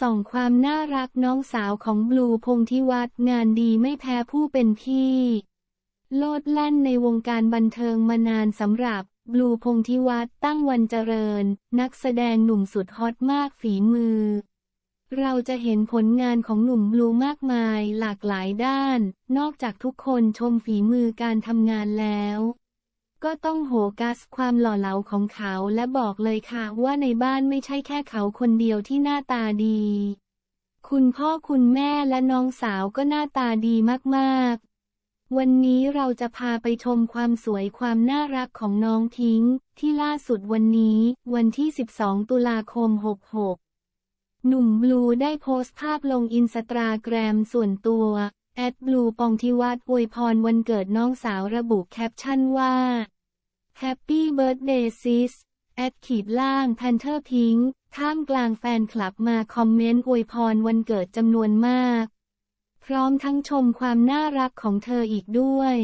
ส่องความน่ารักน้องสาวของบลูพงทิวัฒน์งานดีไม่แพ้ผู้เป็นพี่ โลดแล่นในวงการบันเทิงมานานสำหรับบลูพงทิวัฒน์ตั้งวันเจริญ นักแสดงหนุ่มสุดฮอตมากฝีมือ เราจะเห็นผลงานของหนุ่มบลูมากมายหลากหลายด้าน นอกจากทุกคนชมฝีมือการทำงานแล้ว ก็ต้องโหกัสความหล่อเหลาของเขาและบอกเลยค่ะว่าในบ้านไม่ใช่แค่เขาคนเดียวที่หน้าตาดี คุณพ่อคุณแม่และน้องสาวก็หน้าตาดีมากๆ วันนี้เราจะพาไปชมความสวยความน่ารักของน้องทิ้ง ที่ล่าสุดวันนี้ วันที่ 12 ตุลาคม 66 หนุ่มบลูได้โพสต์ภาพลงอินสตาแกรมส่วนตัวแอดบลูปองทิวัฒน์อวยพรวันเกิดน้องสาวระบุแคปชั่นว่า Happy Birthday Sis แอดขีดล่างแพนเทอร์พิงท่ามกลางแฟนคลับมาคอมเมนต์อวยพรวันเกิดจำนวนมาก พร้อมทั้งชมความน่ารักของเธออีกด้วย